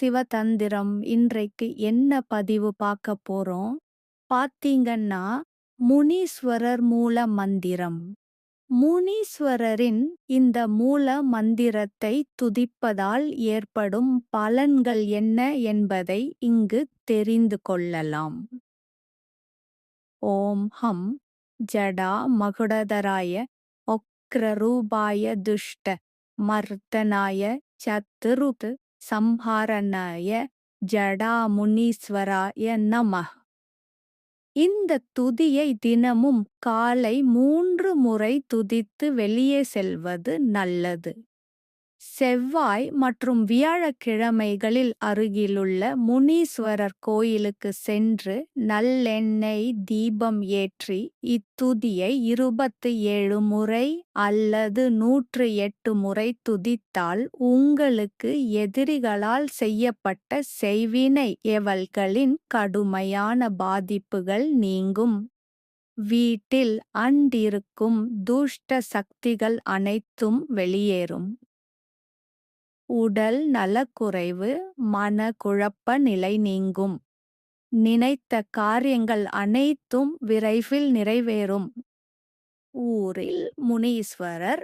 சிவதந்திரம் இன்றைக்கு என்ன பதிவு பார்க்க போறோம்? பார்த்தீங்கன்னா முனீஸ்வரர் மூல மந்திரம். முனீஸ்வரரின் இந்த மூல மந்திரத்தை துதிப்பதால் ஏற்படும் பலன்கள் என்ன என்பதை இங்கு தெரிந்து கொள்ளலாம். ஓம் ஹம் ஜடா மகுடதராய ஒக்ரரூபாய துஷ்ட மர்த்தனாய சத்துருத் சம்ஹாரணாய ஜடாமுனீஸ்வராய நம இந்த துதியை தினமும் காலை மூன்று முறை துதித்து வெளியே செல்வது நல்லது. செவ்வாய் மற்றும் வியாழக்கிழமைகளில் அருகிலுள்ள முனீஸ்வரர் கோயிலுக்கு சென்று நல்லெண்ணெய் தீபம் ஏற்றி இத்துதியை இருபத்து ஏழு முறை அல்லது நூற்று எட்டு முறை துதித்தால் உங்களுக்கு எதிரிகளால் செய்யப்பட்ட செய்வினை எவல்களின் கடுமையான பாதிப்புகள் நீங்கும். வீட்டில் அண்டிருக்கும் துஷ்ட சக்திகள் அனைத்தும் வெளியேறும். உடல் நலக்குறைவு மன குழப்ப நிலை நீங்கும். நினைத்த காரியங்கள் அனைத்தும் விரைவில் நிறைவேறும். ஊரில் முனீஸ்வரர்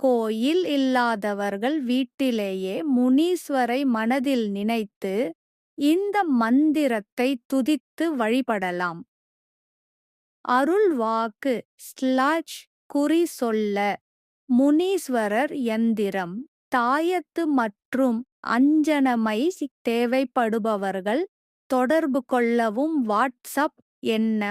கோயில் இல்லாதவர்கள் வீட்டிலேயே முனீஸ்வரை மனதில் நினைத்து இந்த மந்திரத்தை துதித்து வழிபடலாம். அருள் வாக்கு ஸ்லாஷ் குறி சொல்ல முனீஸ்வரர் எந்திரம். தாயத்து மற்றும் அஞ்சனமை தேவைப்படுபவர்கள் தொடர்பு கொள்ளவும் வாட்ஸ்அப் என்ன